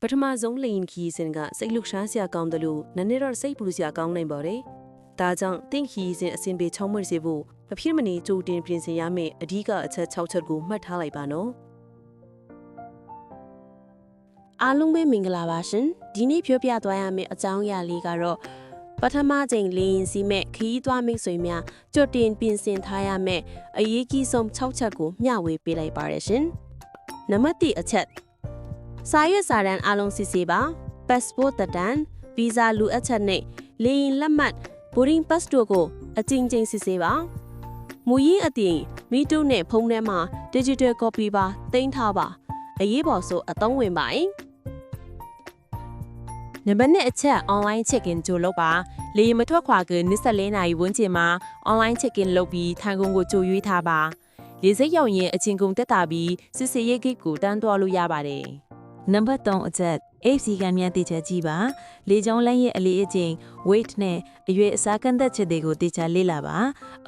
ပထမဆုံးလေရင်ခီးစဉ်ကစိတ်လှုပ်ရှားစရာကောင်းတယ်လို့နည်းနည်းတော့စိတ်ပူစရာကောင်းနိုင်ပါတယ်။ဒါကြောင့်တင့်ခီးစဉ်အစဉ်ပြေချောင်းမွေ့စေဖို့မဖြစ်မနေကြိုတင်ပြင်ဆင်ရမယ့်အဓိကအချက်6ချက်ကိုမှတ်ထားလိုက်ပါနော်အားလုံးပဲမင်္ဂလာပါရှင်ဒီနေ့ပြောပြသွားရမယ့်အကြောင်းအရာလေးကတော့ပထမချိန်လေရင်စီမဲ့ခရီးသွားမိတ်ဆွေများကြွတင်ပြင်ဆင်ထားရမယ့်အရေးကြီးဆုံး6ချက်ကိုမျှဝေပေးလိုက်ပါရရှင်နံပါတ်1အချက် စာရွက်စာတမ်းအားလုံးစစ်ဆေးပါ passport တန်ဗီဇာလူအပ်ချက်နဲ့လေရင်လက်မှတ် boarding pass တို့ကိုအကြိမ်ကြိမ်စစ်ဆေးပါမူရင်းအပြင်မီတုနဲ့ဖုန်းထဲမှာ digital copy ပါတင်ထားပါအရေးပေါ်ဆိုအသုံးဝင်ပါ යි နံပါတ်1အချက် online check-in ကြိုလုပ်ပါလေယာဉ်မထွက်ခွာခင်24နာရီဝန်းကျင်မှာ online check-in လုပ်ပြီးထိုင်ကုန်ကိုကြိုရွေးထားပါလေစိတ်ရောက်ရင်အချင်းကုန်တက်တာပြီးစစ်စေးရေးဂိတ်ကိုတန်းသွားလို့ရပါတယ် နံပါတ်3အချက် AC ကမြန်တေချာကြည့်ပါလေကြောင်းလိုင်းရဲ့အလေးအကျင့် weight နဲ့အရွယ်အစားကန့်သက်ချက်တွေကိုတေချာလေ့လာပါ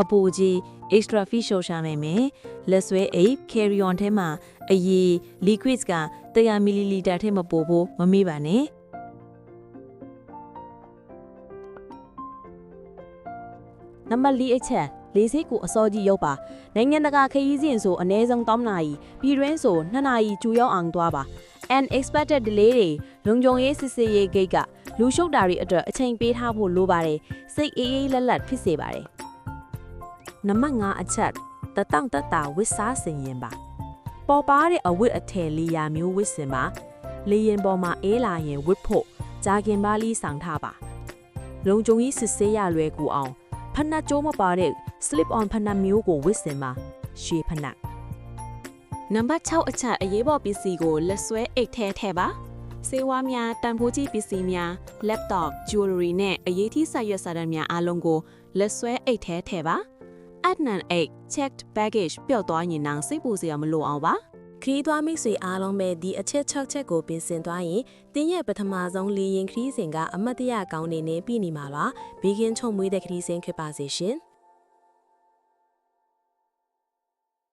အပူကြီး extra fish ရှော့ရှာနိုင်မယ်လက်ဆွဲအိတ် carry on ထဲမှာအရည် liquids က100 ml ထဲမပို့ဖို့မမေ့ပါနဲ့နံပါတ်၄အချက်လေးစိတ်ကိုအစောကြီးရုပ်ပါနိုင်ငံတကာခရီးစဉ်ဆိုအနည်းဆုံး3နာရီပြည်တွင်းဆို2နာရီကျူရောက်အောင်သွားပါ unexpected delay တွေလုံခြုံရေးစစ်ဆေးရေးဂိတ်ကလူရှုပ်တာတွေအတွက်အချိန်ပေးထားဖို့လိုပါတယ်စိတ်အေးအေးလက်လက်ဖြစ်စေပါတယ်နံပါတ်5အချက်တတောင့်တတာဝစ်စားစင်ရင်ပါပေါ်ပါတဲ့အဝတ်အထည်လေးရာမျိုးဝစ်စင်ပါလေရင်ပေါ်မှာအေးလာရင်ဝစ်ဖို့ဂျာကင်ပါလီဆောင်ထားပါလုံကြုံကြီးစစ်ဆေးရလွယ်ကူအောင်ဖနက်ကျိုးမပါတဲ့ slip on ဖနက်မျိုးကိုဝစ်စင်ပါရှေးဖနက် နံပါတ်6အချက်အရေးပေါ်ပစ္စည်းကိုလက်ဆွဲအိတ်ထဲထည့်ပါစေဝါများတန်ဖိုးကြီးပစ္စည်းများ laptop jewelry နဲ့အရေးကြီးစာရွက်စာတမ်းများအားလုံးကိုလက်ဆွဲအိတ်ထဲထည့်ပါ adnan 8 checked baggage ပျောက်သွားရင်တော့စိတ်ပူစရာမလိုအောင်ပါခရီးသွားမိတ်ဆွေအားလုံးပဲဒီအချက်6ချက်ကိုပြင်ဆင်သွားရင်တင်းရဲ့ပထမဆုံးလေရင်ခရီးစဉ်ကအမတ်တရကောင်းနေနေပြီနေမှာပါဘေးကင်းချုံမွေးတဲ့ခရီးစဉ်ဖြစ်ပါစေရှင်။